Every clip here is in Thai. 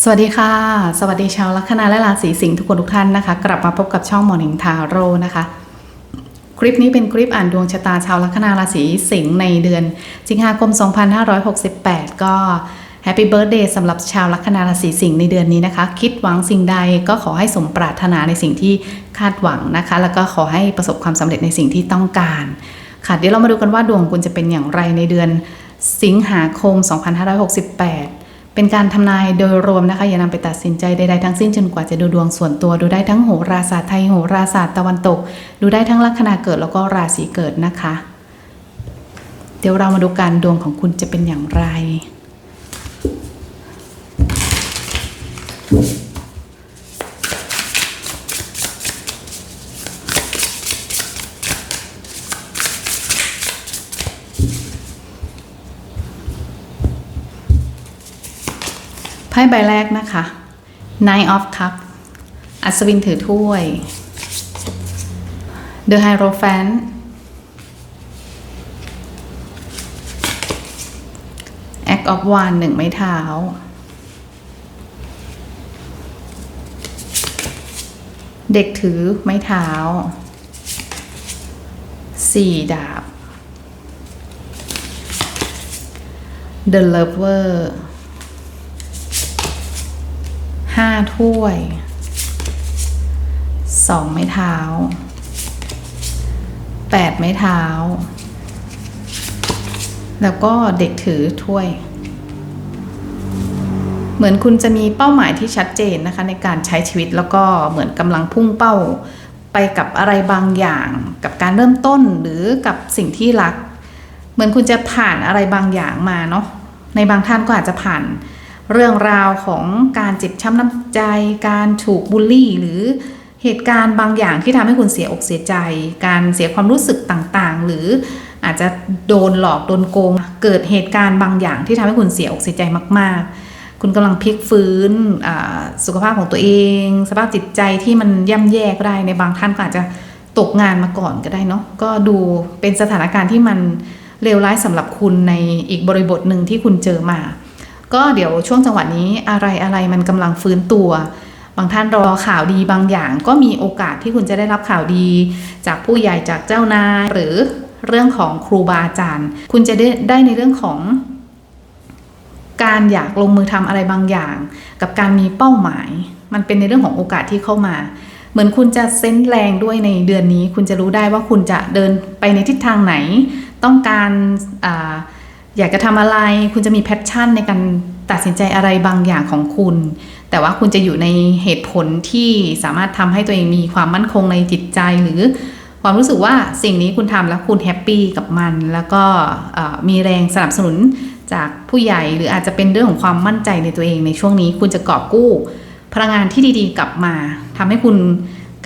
สวัสดีค่ะ สวัสดีชาวลัคนาและราศีสิงห์ทุกคนทุกท่านนะคะ กลับมาพบกับช่อง Morning Tarot นะคะ คลิปนี้เป็นคลิปอ่านดวงชะตาชาวลัคนาราศีสิงห์ในเดือนสิงหาคม 2568 ก็แฮปปี้เบิร์ a เดย์สำหรับชาวลัคนาราศีสิงห์ในเดือนนี้นะคะ คิดหวังสิ่งใดก็ขอให้สมปรารถนาในสิ่งที่คาดหวังนะคะ แล้วก็ขอให้ประสบความสำเร็จในสิ่งที่ต้องการ ค่ะเดี๋ยวเรามาดูกันว่าดวงคุณจะเป็นอย่างไรในเดือนสิงหาคม 2568 เป็นการทำนายโดยรวมนะคะ อย่านำไปตัดสินใจใดๆทั้งสิ้นจนกว่าจะดูดวงส่วนตัว ดูได้ทั้งโหราศาสตร์ไทยโหราศาสตร์ตะวันตก ดูได้ทั้งลัคนาเกิดแล้วก็ราศีเกิดนะคะ เดี๋ยวเรามาดูการดวงของคุณจะเป็นอย่างไร ไพ่ใบแรกนะคะ Nine of Cup อัศวินถือถ้วย The Hierophant Act of One หนึ่งไม้เท้า เด็กถือไม้เท้าสี่ดาบ The Lover ห้าถ้วยสองไม้เท้าแปดไม้เท้า แล้วก็เด็กถือถ้วย เหมือนคุณจะมีเป้าหมายที่ชัดเจนนะคะ ในการใช้ชีวิตแล้วก็เหมือนกำลังพุ่งเป้าไปกับอะไรบางอย่าง กับการเริ่มต้นหรือกับสิ่งที่รัก เหมือนคุณจะผ่านอะไรบางอย่างมาเนาะในบางท่านก็อาจจะผ่าน เรื่องราวของการเจ็บช้ำน้ำใจ การถูกบูลลี่ หรือเหตุการณ์บางอย่างที่ทำให้คุณเสียอกเสียใจ การเสียความรู้สึกต่างๆ หรืออาจจะโดนหลอกโดนโกง เกิดเหตุการณ์บางอย่างที่ทำให้คุณเสียอกเสียใจมาก ๆ คุณกำลังพลิกฟื้นสุขภาพของตัวเอง สภาพจิตใจที่มันย่ำแย่ก็ได้ในบางท่านก็อาจจะตกงานมาก่อนก็ได้เนาะก็ดูเป็นสถานการณ์ที่มันเลวร้ายสำหรับคุณในอีกบริบทหนึ่งที่คุณเจอมา ก็เดี๋ยวช่วงจังหวะนี้อะไรอะไรมันกำลังฟื้นตัว บางท่านรอข่าวดีบางอย่าง ก็มีโอกาสที่คุณจะได้รับข่าวดี จากผู้ใหญ่จากเจ้านายหรือเรื่องของครูบาอาจารย์ คุณจะได้ได้ในเรื่องของ การอยากลงมือทำอะไรบางอย่าง กับการมีเป้าหมาย มันเป็นในเรื่องของโอกาสที่เข้ามาเหมือนคุณจะเซนส์แรงด้วยในเดือนนี้ คุณจะรู้ได้ว่าคุณจะเดินไปในทิศทางไหน ต้องการ อยากจะทำอะไร คุณจะมีแพชชั่นในการตัดสินใจอะไรบางอย่างของคุณ แต่ว่าคุณจะอยู่ในเหตุผลที่สามารถทำให้ตัวเองมีความมั่นคงในจิตใจหรือความรู้สึกว่าสิ่งนี้คุณทำแล้วคุณแฮปปี้กับมัน แล้วก็มีแรงสนับสนุนจากผู้ใหญ่หรืออาจจะเป็นเรื่องของความมั่นใจในตัวเองในช่วงนี้ คุณจะกอบกู้ พลังงานที่ดีๆ กลับมาทำให้คุณ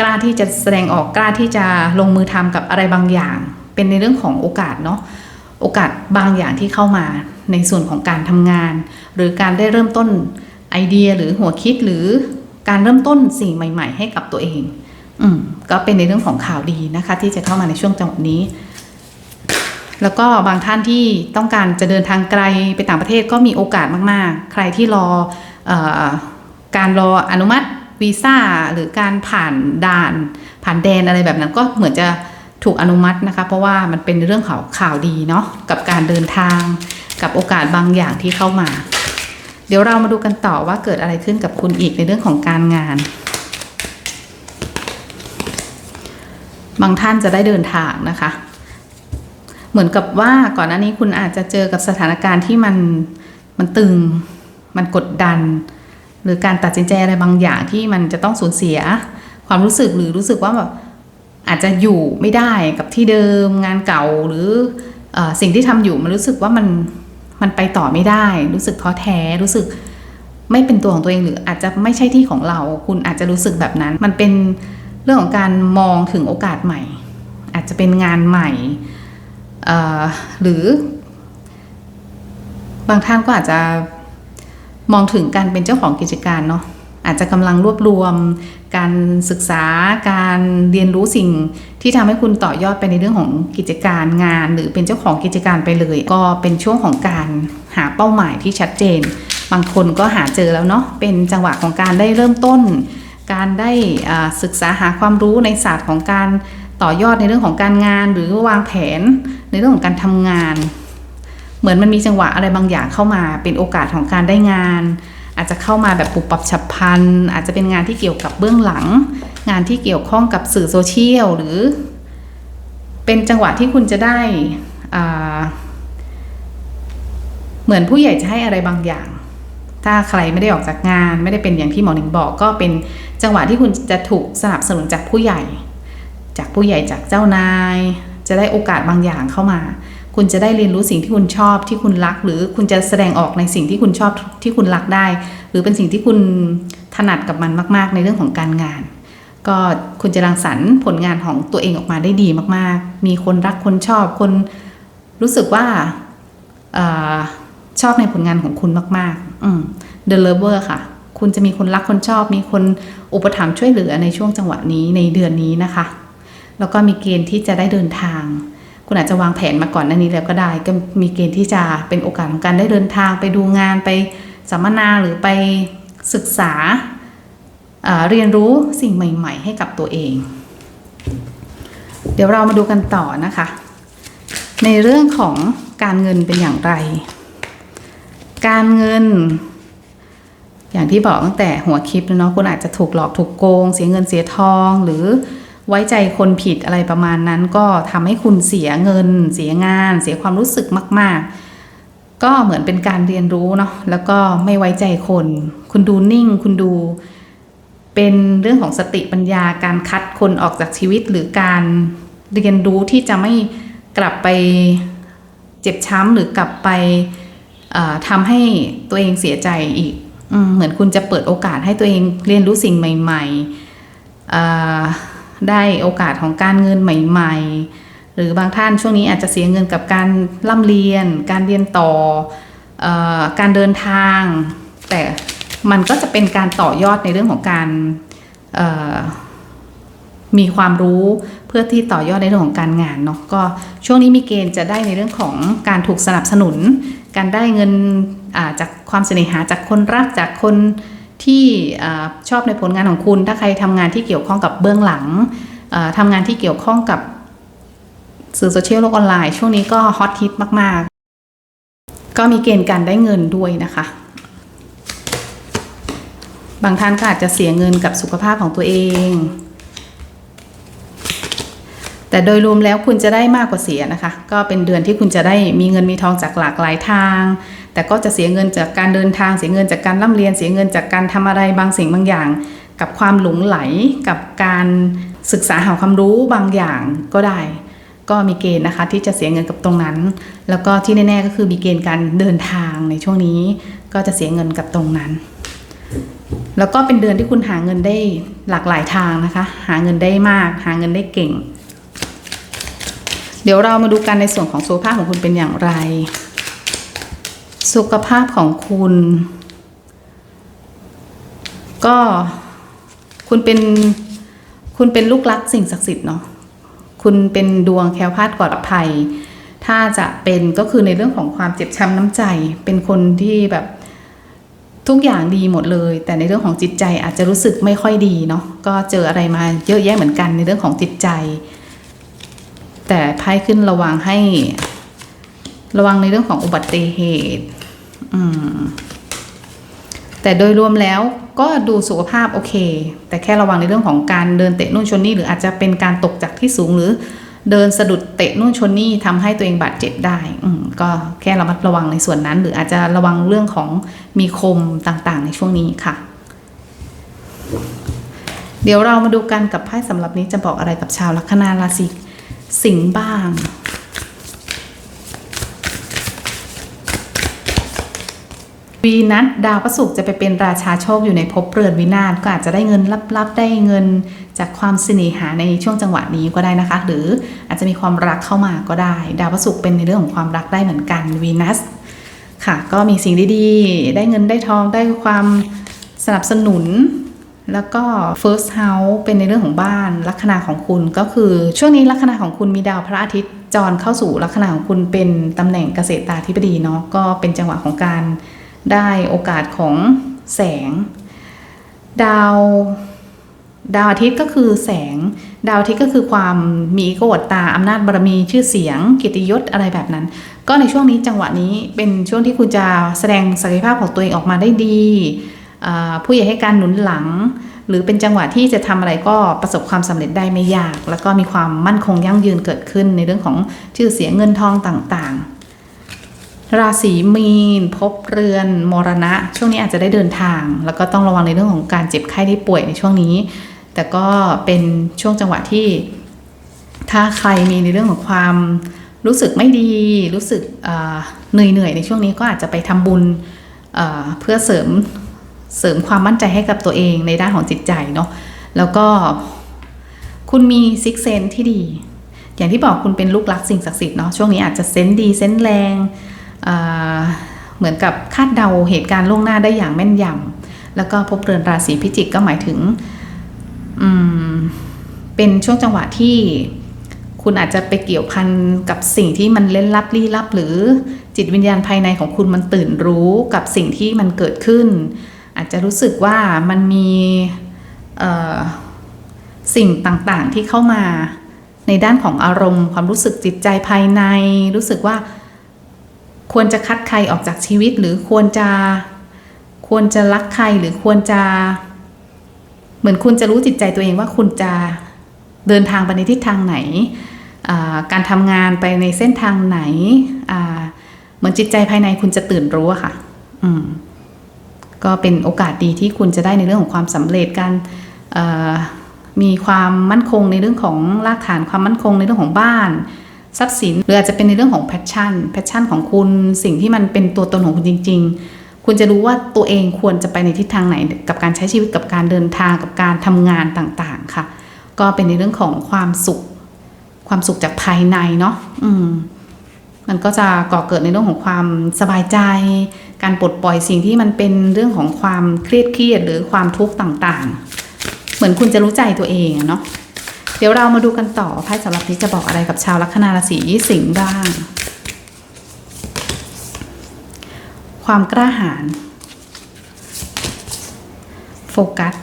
กล้าที่จะแสดงออกกล้าที่จะลงมือทำกับอะไรบางอย่าง เป็นในเรื่องของโอกาสเนาะ โอกาสบางอย่างที่เข้ามาในส่วนของการทำงาน หรือการได้เริ่มต้นไอเดียหรือหัวคิดหรือการเริ่มต้นสิ่งใหม่ ๆ ให้กับตัวเอง อืมก็เป็นในเรื่องของข่าวดีนะคะ ที่จะเข้ามาในช่วงจังหวะนี้ แล้วก็บางท่านที่ต้องการจะเดินทางไกลไปต่างประเทศก็มีโอกาสมากๆ ใครที่รออการรออนุมัติวีซ่าหรือการผ่านด่าน ผ่านแดนอะไรแบบนั้นก็เหมือนจะ ถูกอนุมัตินะคะ เพราะว่ามันเป็นเรื่องข่าวข่าวดีเนาะกับการเดินทางกับโอกาสบางอย่างที่เข้ามา เดี๋ยวเรามาดูกันต่อว่าเกิดอะไรขึ้นกับคุณอีกในเรื่องของการงาน บางท่านจะได้เดินทางนะคะ เหมือนกับว่าก่อนหน้านี้คุณอาจจะเจอกับสถานการณ์ที่มันมันตึง มันกดดัน หรือการตัดสินใจอะไรบางอย่างที่มันจะต้องสูญเสีย ความรู้สึกหรือรู้สึกว่าแบบ อาจจะอยู่ไม่ได้กับที่เดิมงานเก่าหรืออสิ่งที่ทำอยู่มันรู้สึกว่ามันมันไปต่อไม่ได้ รู้สึกท้อแท้รู้สึกไม่เป็นตัวของตัวเองหรืออาจจะไม่ใช่ที่ของเรา คุณอาจจะรู้สึกแบบนั้น มันเป็นเรื่องของการมองถึงโอกาสใหม่ อาจจะเป็นงานใหม่หรือบางท่านก็อาจจะมองถึงการเป็นเจ้าของกิจการเนาะ อาจจะกำลังรวบรวม การศึกษาการเรียนรู้สิ่งที่ทำให้คุณต่อยอดไปในเรื่องของกิจการงาน หรือเป็นเจ้าของกิจการไปเลย ก็เป็นช่วงของการหาเป้าหมายที่ชัดเจน บางคนก็หาเจอแล้วเนาะเป็นจังหวะของการได้เริ่มต้น การได้ศึกษาหาความรู้ในศาสตร์ของการต่อยอดในเรื่องของการงาน หรือวางแผนในเรื่องของการทำงาน เหมือนมันมีจังหวะอะไรบางอย่างเข้ามา เป็นโอกาสของการได้งาน อาจจะเข้ามาแบบปุบปับฉับพลัน อาจจะเป็นงานที่เกี่ยวกับเบื้องหลัง งานที่เกี่ยวข้องกับสื่อโซเชียลหรือ เป็นจังหวะที่คุณจะได้เหมือนผู้ใหญ่จะให้อะไรบางอย่าง ถ้าใครไม่ได้ออกจากงาน ไม่ได้เป็นอย่างที่หมอหนิงบอก ก็เป็นจังหวะที่คุณจะถูกสนับสนุนจากผู้ใหญ่ จากผู้ใหญ่จากเจ้านาย จะได้โอกาสบางอย่างเข้ามา คุณจะได้เรียนรู้สิ่งที่คุณชอบที่คุณรัก หรือคุณจะแสดงออกในสิ่งที่คุณชอบที่คุณรักได้ หรือเป็นสิ่งที่คุณถนัดกับมันมาก ๆ ในเรื่องของการงาน ก็คุณจะรังสรรค์ผลงานของตัวเองออกมาได้ดีมาก ๆ มีคนรักคนชอบคนรู้สึกว่าอชอบในผลงานของคุณมากๆอืม The Lover ค่ะ คุณจะมีคนรักคนชอบ มีคนอุปถัมภ์ช่วยเหลือในช่วงจังหวะนี้ในเดือนนี้นะคะ แล้วก็มีเกณฑ์ที่จะได้เดินทาง คุณอาจจะวางแผนมาก่อนหน้านี้แล้วก็ได้ ก็มีเกณฑ์ที่จะเป็นโอกาสของการได้เดินทางไปดูงานไปสัมมนาหรือไปศึกษาเรียนรู้สิ่งใหม่ ๆ ให้กับตัวเอง เดี๋ยวเรามาดูกันต่อนะคะ ในเรื่องของการเงินเป็นอย่างไร การเงิน อย่างที่บอกตั้งแต่หัวคลิปแล้วเนาะคุณอาจจะถูกหลอกถูกโกง เสียเงินเสียทองหรือ ไว้ใจคนผิดอะไรประมาณนั้น ก็ทำให้คุณเสียเงิน เสียงาน เสียความรู้สึกมาก ๆ ก็เหมือนเป็นการเรียนรู้เนาะแล้วก็ไม่ไว้ใจคน คุณดูนิ่ง คุณดูเป็นเรื่องของสติปัญญาการคัดคนออกจากชีวิตหรือการเรียนรู้ที่จะไม่กลับไปเจ็บช้ำหรือกลับไปทำให้ตัวเองเสียใจอีกอเหมือนคุณจะเปิดโอกาสให้ตัวเองเรียนรู้สิ่งใหม่ ๆ ได้โอกาสของการเงินใหม่ ๆ หรือบางท่านช่วงนี้อาจจะเสียเงินกับการร่ำเรียน การเรียนต่อออการเดินทาง แต่มันก็จะเป็นการต่อยอดในเรื่องของการมีความรู้เพื่อที่ต่อยอดในเรื่องของการงานเนาะก็ช่วงนี้มีเกณฑ์จะได้ในเรื่องของการถูกสนับสนุน การได้เงินจากความเสน่หาจากคนรักจากคน ที่อชอบในผลงานของคุณ ถ้าใครทำงานที่เกี่ยวข้องกับเบื้องหลังอ่าทำงานที่เกี่ยวข้องกับสื่อโซเชียลโลกออนไลน์ช่วงนี้ก็ฮอตฮิตมาก ๆ ก็มีเกณฑ์การได้เงินด้วยนะคะ บางท่านก็อาจจะเสียเงินกับสุขภาพของตัวเอง แต่โดยรวมแล้วคุณจะได้มากกว่าเสียนะคะ ก็เป็นเดือนที่คุณจะได้มีเงินมีทองจากหลากหลายทาง แต่ก็จะเสียเงินจากการเดินทาง เสียเงินจากการร่ำเรียน เสียเงินจากการทำอะไรบางสิ่งบางอย่าง กับความหลงไหล กับการศึกษาหาความรู้บางอย่างก็ได้ ก็มีเกณฑ์นะคะที่จะเสียเงินกับตรงนั้น แล้วก็ที่แน่ๆก็คือมีเกณฑ์การเดินทางในช่วงนี้ ก็จะเสียเงินกับตรงนั้นแล้วก็เป็นเดือนที่คุณหาเงินได้หลากหลายทางนะคะ หาเงินได้มาก หาเงินได้เก่ง เดี๋ยวเรามาดูกันในส่วนของสุขภาพของคุณเป็นอย่างไร สุขภาพของคุณ ก็คุณเป็นคุณเป็นลูกรักสิ่งศักดิ์สิทธิ์เนาะคุณเป็นดวงแคล้วคลาดปลอดภัย ถ้าจะเป็นก็คือในเรื่องของความเจ็บช้ำน้ำใจ เป็นคนที่แบบทุกอย่างดีหมดเลย แต่ในเรื่องของจิตใจอาจจะรู้สึกไม่ค่อยดีเนาะก็เจออะไรมาเยอะแยะเหมือนกันในเรื่องของจิตใจ แต่ไพ่ขึ้นระวังให้ ระวังในเรื่องของอุบัติเหตุ อืม แต่โดยรวมแล้วก็ดูสุขภาพโอเค แต่แค่ระวังในเรื่องของการเดินเตะนู่นชนนี่หรืออาจจะเป็นการตกจากที่สูงหรือเดินสะดุดเตะนู่นชนนี่ทำให้ตัวเองบาดเจ็บได้ อืมก็แค่ระมัดระวังในส่วนนั้น หรืออาจจะระวังเรื่องของมีคมต่างๆ ในช่วงนี้ค่ะ เดี๋ยวเรามาดูกันกับไพ่สำหรับนี้จะบอกอะไรกับชาวลัคนาราศี สิงบ้าง วีนัสดาวพระศุกร์จะไปเป็นราชาโชคอยู่ในภพเรือนวินาศก็อาจจะได้เงินลับๆ ได้เงินจากความเสน่หาในช่วงจังหวะนี้ก็ได้นะคะ หรืออาจจะมีความรักเข้ามาก็ได้ ดาวพระศุกร์เป็นในเรื่องของความรักได้เหมือนกันวีนัสค่ะ ก็มีสิ่งดีๆ ได้เงินได้ทองได้ความสนับสนุน แล้วก็ first house เป็นในเรื่องของบ้านลัคนาของคุณก็คือ ช่วงนี้ลัคนาของคุณมีดาวพระอาทิตย์จรเข้าสู่ลัคนาของคุณเป็นตำแหน่งเกษตราธิบดีเนาะก็เป็นจังหวะของการได้โอกาสของแสง ดาวดาวอาทิตย์ก็คือแสง ดาวอาทิตย์ก็คือความมีโกอวดตาอำนาจบารมีชื่อเสียงกียรติยศอะไรแบบนั้น ก็ในช่วงนี้จังหวะนี้เป็นช่วงที่คุณจะแสดงศักยภาพของตัวเองออกมาได้ดี ผู้ใหญ่ให้การหนุนหลัง หรือเป็นจังหวะที่จะทำอะไรก็ประสบความสำเร็จได้ไม่ยาก แล้วก็มีความมั่นคงยั่งยืนเกิดขึ้นในเรื่องของชื่อเสียงเงินทองต่างๆ ราศีมีน พบเรือนมรณะ ช่วงนี้อาจจะได้เดินทาง แล้วก็ต้องระวังในเรื่องของการเจ็บไข้ได้ป่วยในช่วงนี้ แต่ก็เป็นช่วงจังหวะที่ ถ้าใครมีในเรื่องของความรู้สึกไม่ดีรู้สึกเหนื่อยๆในช่วงนี้ก็อาจจะไปทำบุญเพื่อเสริม เสริมความมั่นใจให้กับตัวเองในด้านของจิตใจเนาะแล้วก็คุณมีซิกเซนที่ดี อย่างที่บอกคุณเป็นลูกรักสิ่งศักดิ์สิทธิ์เนาะช่วงนี้อาจจะเซนดีเซนแรงเเหมือนกับคาดเดาเหตุการณ์ล่วงหน้าได้อย่างแม่นยำแล้วก็พบเรือนราศีพิจิกก็หมายถึงเป็นช่วงจังหวะที่คุณอาจจะไปเกี่ยวพันกับสิ่งที่มันเล่นลับลี้ลับ หรือจิตวิญญาณภายในของคุณมันตื่นรู้กับสิ่งที่มันเกิดขึ้น อาจจะรู้สึกว่ามันมีสิ่งต่างๆที่เข้ามาในด้านของอารมณ์ ความรู้สึกจิตใจภายใน รู้สึกว่าควรจะคัดใครออกจากชีวิต หรือควรจะควรจะรักใครหรือควรจะ เหมือนคุณจะรู้จิตใจตัวเองว่าคุณจะเดินทางไปในทิศทางไหน การทำงานไปในเส้นทางไหน เหมือนจิตใจภายในคุณจะตื่นรู้อะค่ะ อืม ก็เป็นโอกาสดีที่คุณจะได้ในเรื่องของความสำเร็จการมีความมั่นคงในเรื่องของรากฐานความมั่นคงในเรื่องของบ้านทรัพย์สินหรืออาจจะเป็นในเรื่องของแพชชั่นแพชชั่นของคุณสิ่งที่มันเป็นตัวตนของคุณจริง ๆ คุณจะรู้ว่าตัวเองควรจะไปในทิศทางไหน กับการใช้ชีวิตกับการเดินทางกับการทำงานต่างๆค่ะ ก็เป็นในเรื่องของความสุข ความสุขจากภายในเนาะอืมมันก็จะก่อเกิดในเรื่องของความสบายใจ การปลดปล่อยสิ่งที่มันเป็นเรื่องของความเครียดเครียดหรือความทุกข์ต่างๆ เหมือนคุณจะรู้ใจตัวเองเนาะเดี๋ยวเรามาดูกันต่อไพ่สำหรับนี้จะบอกอะไรกับชาวลัคนาราศีสิงห์บ้าง ความกล้าหาญโฟกัส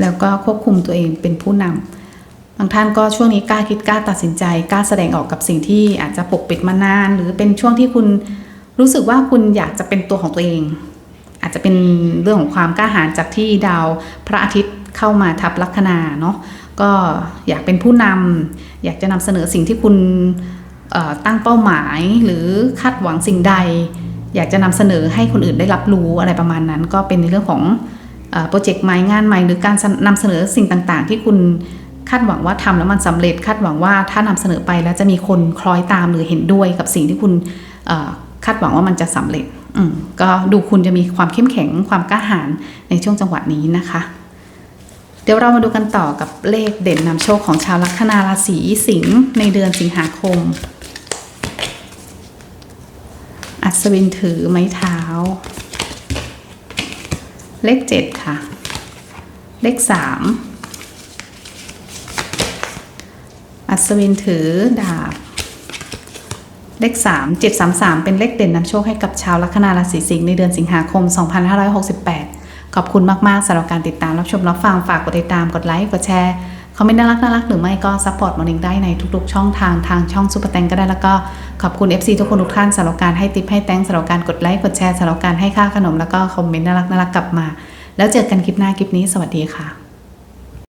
แล้วก็ควบคุมตัวเองเป็นผู้นำบางท่านก็ช่วงนี้กล้าคิดกล้าตัดสินใจกล้าแสดงออกกับสิ่งที่อาจจะปกปิดมานาน หรือเป็นช่วงที่คุณ รู้สึกว่าคุณอยากจะเป็นตัวของตัวเอง อาจจะเป็นเรื่องของความกล้าหาญจากที่ดาวพระอาทิตย์เข้ามาทับลัคนาเนาะก็อยากเป็นผู้นำอยากจะนำเสนอสิ่งที่คุณตั้งเป้าหมายหรือคาดหวังสิ่งใด อยากจะนำเสนอให้คนอื่นได้รับรู้อะไรประมาณนั้น ก็เป็นในเรื่องของโปรเจกต์ใหม่งานใหม่หรือการนำเสนอสิ่งต่างๆ ที่คุณคาดหวังว่าทำแล้วมันสำเร็จคาดหวังว่าถ้านำเสนอไปแล้วจะมีคนคล้อยตามหรือเห็นด้วยกับสิ่งที่คุณ คาดหวังว่ามันจะสำเร็จก็ดูคุณจะมีความเข้มแข็งความกล้าหาญในช่วงจังหวะนี้นะคะ เดี๋ยวเรามาดูกันต่อกับเลขเด่นนำโชคของชาวลัคนาราศีสิงห์ในเดือนสิงหาคม อัศวินถือไม้เท้า เลขเจ็ดค่ะ เลขสามอัศวินถือดาบ เลขสามเจ็ดสามสามเป็นเลขเด่นนำโชคให้กับชาวลัคนาราศีสิงห์ในเดือนสิงหาคม 2568 ขอบคุณมาก ๆสำหรับการติดตามรับชมรับฟังฝากกดติดตามกดไลค์กดแชร์คอมเมนต์น่ารักน่ารักหรือไม่ก็ซัพพอร์ตมอร์นิ่งได้ในทุกๆ ช่องทางทางช่องซูเปอร์แตงก็ได้แล้วก็ขอบคุณ FC ทุกคนทุกท่านสำหรับการให้ติปให้แตงสำหรับการกดไลค์กดแชร์สำหรับการให้ค่าขนมแล้วก็คอมเมนต์น่ารักน่ารักกลับมา แล้วเจอกันคลิปหน้าคลิปนี้สวัสดีค่ะ